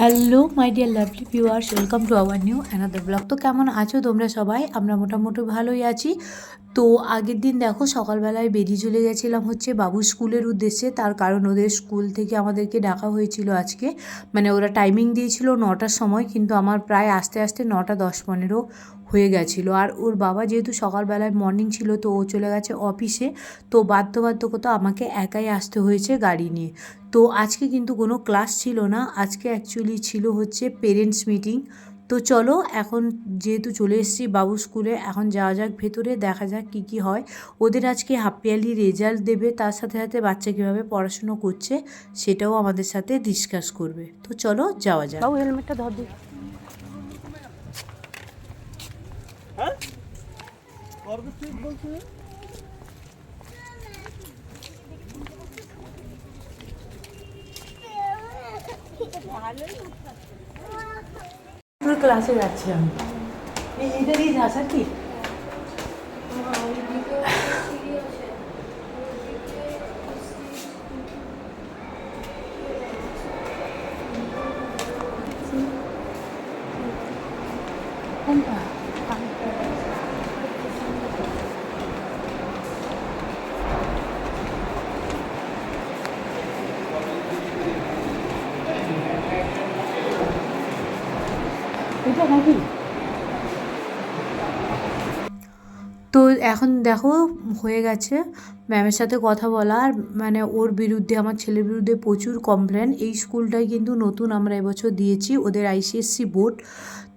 Hello my dear lovely viewers welcome to our new another blog তো কেমন আছো তোমরা সবাই? আমরা মোটামুটি ভালোই আছি। তো আগের দিন দেখো, সকালবেলায় বেরিয়ে চলে গেছিলাম হচ্ছে বাবু স্কুলের উদ্দেশ্যে। তার কারণ ওদের স্কুল থেকে আমাদেরকে ডাকা হয়েছিল আজকে। মানে ওরা টাইমিং দিয়েছিল নটার সময়, কিন্তু আমার প্রায় আস্তে আস্তে নটা দশ পনেরো হয়ে গেছিল। আর ওর বাবা যেহেতু সকালবেলায় মর্নিং ছিল তো ও চলে গেছে অফিসে তো বাধ্যবাধ্যকতা আমাকে একাই আসতে হয়েছে গাড়ি নিয়ে। তো আজকে কিন্তু কোনো ক্লাস ছিল না, আজকে অ্যাকচুয়ালি ছিল হচ্ছে পেরেন্টস মিটিং তো চলো এখন যেহেতু চলে এসেছি বাবু স্কুলে এখন যাওয়া যাক ভেতরে, দেখা যাক কী কী হয়। ওদের আজকে হাফ রেজাল্ট দেবে, তার সাথে সাথে বাচ্চা কীভাবে পড়াশুনো করছে, সেটাও আমাদের সাথে ডিসকাস করবে। তো চলো যাওয়া যাক। হেলমেটটা ধর পুরো ক্লাসে যাচ্ছি আমি। এই এইটা দিয়ে আর কি? কোনটা? এটা নাকি তো এখন দেখো, হয়ে গেছে। ম্যামের সাথে কথা বলা আর মানে ওর বিরুদ্ধে, আমার ছেলের বিরুদ্ধে প্রচুর কমপ্লেন এই স্কুলটাই কিন্তু নতুন আমরা এবছর দিয়েছি। ওদের আইসিএসসি বোর্ড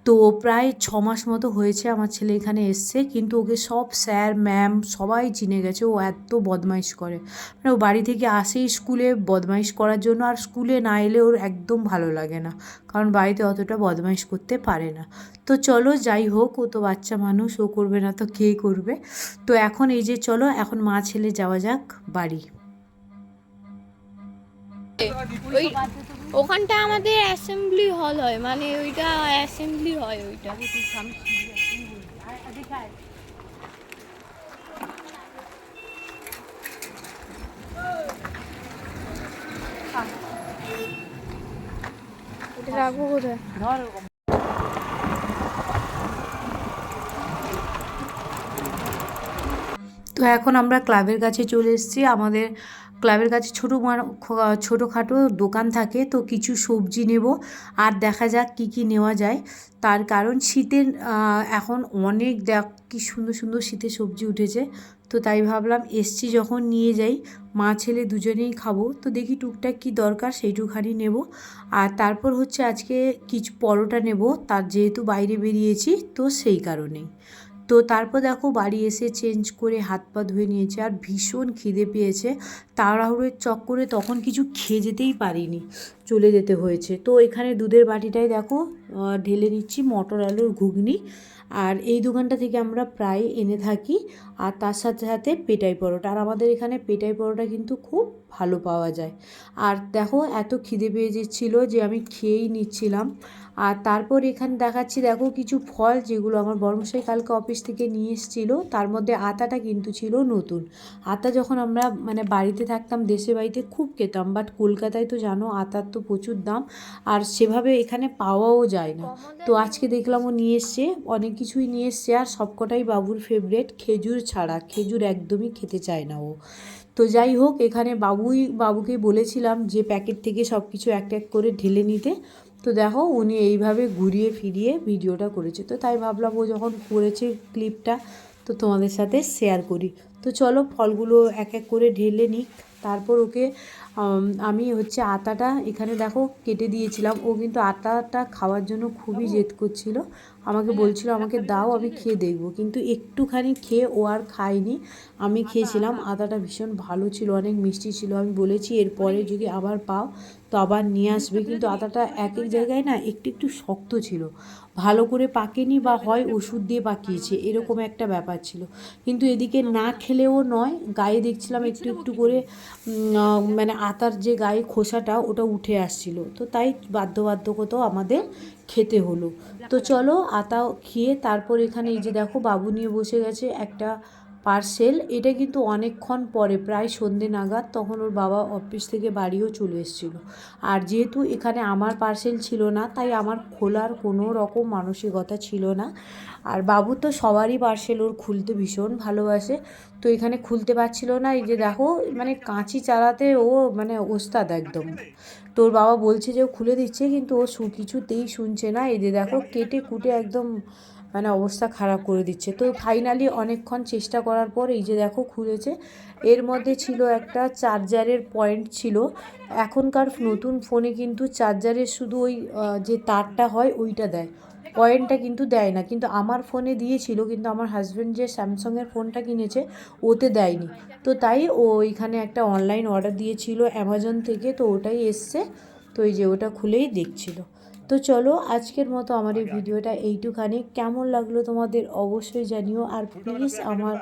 তো প্রায় ছ মাস মতো হয়েছে আমার ছেলে এখানে এসছে, কিন্তু ওকে সব স্যার, ম্যাম সবাই চিনে গেছে, ও এত বদমাইশ করে। মানে ও বাড়ি থেকে আসেই স্কুলে বদমাইশ করার জন্য, আর স্কুলে না এলে ওর একদম ভালো লাগে না, কারণ বাড়িতে অতটা বদমাইশ করতে পারে না। তো চলো যাই হোক, ও তো বাচ্চা মানুষ, ও করবে না তো কে করবে? তো এখন এই যে চলো, এখন মা ছেলে যাওয়া যাক বাড়ি। ওখানটা আমাদের অ্যাসেম্বলি হল হয় মানে ওইটা অ্যাসেম্বলি হয় ওইটা। রাখব কোথায়? তো এখন আমরা ক্লাবের কাছে চলে এসেছি। আমাদের ক্লাবের কাছে ছোটো ছোটোখাটো দোকান থাকে, তো কিছু সবজি নেব। আর দেখা যাক কি কি নেওয়া যায়। তার কারণ শীতের এখন অনেক দেখ, কি সুন্দর সুন্দর শীতের সবজি উঠেছে। তো তাই ভাবলাম এসছি যখন নিয়ে যাই, মা ছেলে দুজনেই খাব। তো দেখি টুকটাক কি দরকার সেইটুখানি নেব। আর তারপর হচ্ছে আজকে কিছু পরোটা নেব। তার যেহেতু বাইরে বেরিয়েছি, তো সেই কারণেই। তো তারপর দেখো বাড়ি এসে চেঞ্জ করে হাত পা ধুয়ে নিয়েছে আর ভীষণ খিদে পেয়েছে। তাড়াহুড়ের চক্করে তখন কিছু খেয়ে যেতেই পারিনি, চলে যেতে হয়েছে। তো এখানে দুধের বাটিটাই দেখো ঢেলে নিচ্ছি মটর আলুর ঘুগনি। আর এই দোকানটা থেকে আমরা প্রায় এনে থাকি। আর তার সাথে সাথে পেটাই পরোটা। আর আমাদের এখানে পেটাই পরোটা কিন্তু খুব ভালো পাওয়া যায়। আর দেখো, এত খিদে পেয়ে যাচ্ছিল যে আমি খেয়েই নিচ্ছিলাম। আর তারপর এখানে দেখাচ্ছি, দেখো, কিছু ফল যেগুলো আমার বর্মশাই কালকে অফিস থেকে নিয়ে এসেছিল। তার মধ্যে আতাটা কিন্তু ছিল নতুন। আতা যখন আমরা মানে বাড়িতে থাকতাম দেশে বাড়িতে খুব খেতাম। বাট কলকাতায় তো জানো আতার তো প্রচুর দাম। আর সেভাবে এখানে পাওয়াও যায় না। তো আজকে দেখলাম ও নিয়ে এসছে। অনেক কিছুই নিয়ে এসছে আর সবকটাই বাবুর ফেভারেট খেজুর ছাড়া। খেজুর একদমই খেতে চায় না ও। তো যাই হোক, এখানে বাবুই, বাবুকে বলেছিলাম যে প্যাকেট থেকে সব কিছু এক এক করে ঢেলে নিতে। তো দেখো, উনি এইভাবে ঘুরিয়ে ফিরিয়ে ভিডিওটা করেছে। তো তাই ভাবলাম ও যখন করেছে ক্লিপটা তো তোমাদের সাথে শেয়ার করি। তো চলো, ফলগুলো এক এক করে ঢেলে নিক। তারপর ওকে আমি হচ্ছে আতাটা এখানে দেখো কেটে দিয়েছিলাম। ও কিন্তু আতাটা খাওয়ার জন্য খুবই জেদ করছিল। আমাকে বলছিল, আমাকে দাও, আমি খেয়ে দেখব। কিন্তু একটুখানি খেয়ে ও আর খায়নি। আমি খেয়েছিলাম আতাটা ভীষণ ভালো ছিল, অনেক মিষ্টি ছিল। আমি বলেছি, এরপরে যদি আবার পাও, তো আবার নিয়ে আসবে। কিন্তু আতাটা এক এক জায়গায় না একটু একটু শক্ত ছিল। ভালো করে পাকেনি বা হয়, ওষুধ দিয়ে পাকিয়েছে, এরকম একটা ব্যাপার ছিল। কিন্তু এদিকে না খেলেও নয়, গায়ে দেখছিলাম একটু একটু করে মানে আতার যে গায়ে খোসাটা, ওটা উঠে আসছিল। তো তাই বাধ্যবাধ্যকতাও আমাদের খেতে হলো। তো চলো আতা খেয়ে তারপর এখানে এই যে দেখো বাবু নিয়ে বসে গেছে একটা পার্সেল এটা কিন্তু অনেকক্ষণ পরে, প্রায় সন্ধে নাগাদ তখন ওর বাবা অফিস থেকে বাড়িও চলে এসেছিল। আর যেহেতু এখানে আমার পার্সেল ছিল না, তাই আমার খোলার কোনো রকম মানসিকতা ছিল না। আর বাবু তো সবারই পার্সেল ওর খুলতে ভীষণ ভালোবাসে। তো এখানে খুলতে পারছিল না, এই যে দেখো মানে কাঁচি চালাতে ও মানে ওস্তাদ একদম। তোর বাবা বলছে যে ও খুলে দিচ্ছে, কিন্তু ও কিছুতেই শুনছে না। এই যে দেখো, কেটে কুটে একদম মানে অবস্থা খারাপ করে দিচ্ছে। তো ফাইনালি অনেকক্ষণ চেষ্টা করার পর এই যে দেখো, খুলেছে। এর মধ্যে ছিল একটা চার্জারের পয়েন্ট ছিল। এখনকার নতুন ফোনে কিন্তু চার্জারের শুধু ওই যে তারটা হয়, ওইটা দেয়। পয়েন্টটা কিন্তু দেয় না। কিন্তু আমার ফোনে দিয়েছিল কিন্তু আমার হাজব্যান্ড যে স্যামসংয়ের ফোনটা কিনেছে ওতে দেয়নি। তো তাই ও ওইখানে একটা অনলাইন অর্ডার দিয়েছিল অ্যামাজন থেকে তো ওটাই এসছে। তো এই যে ওটা খুলেই দেখছিল। তো চলো আজকের মতো আমার এই ভিডিওটা এইটুখানি। কেমন লাগল তোমাদের অবশ্যই জানিও। আর প্লিজ আমার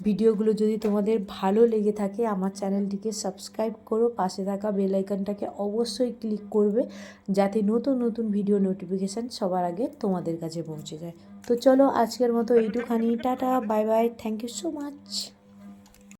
ভিডিওগুলো যদি তোমাদের ভালো লেগে থাকে, আমার চ্যানেলটিকে সাবস্ক্রাইব করো, পাশে থাকা বেল আইকনটাকে অবশ্যই ক্লিক করবে, যাতে নতুন নতুন ভিডিও নোটিফিকেশান সবার আগে তোমাদের কাছে পৌঁছে যায়। তো চলো আজকের মতো এইটুখানি, tata, bye bye, thank you so much.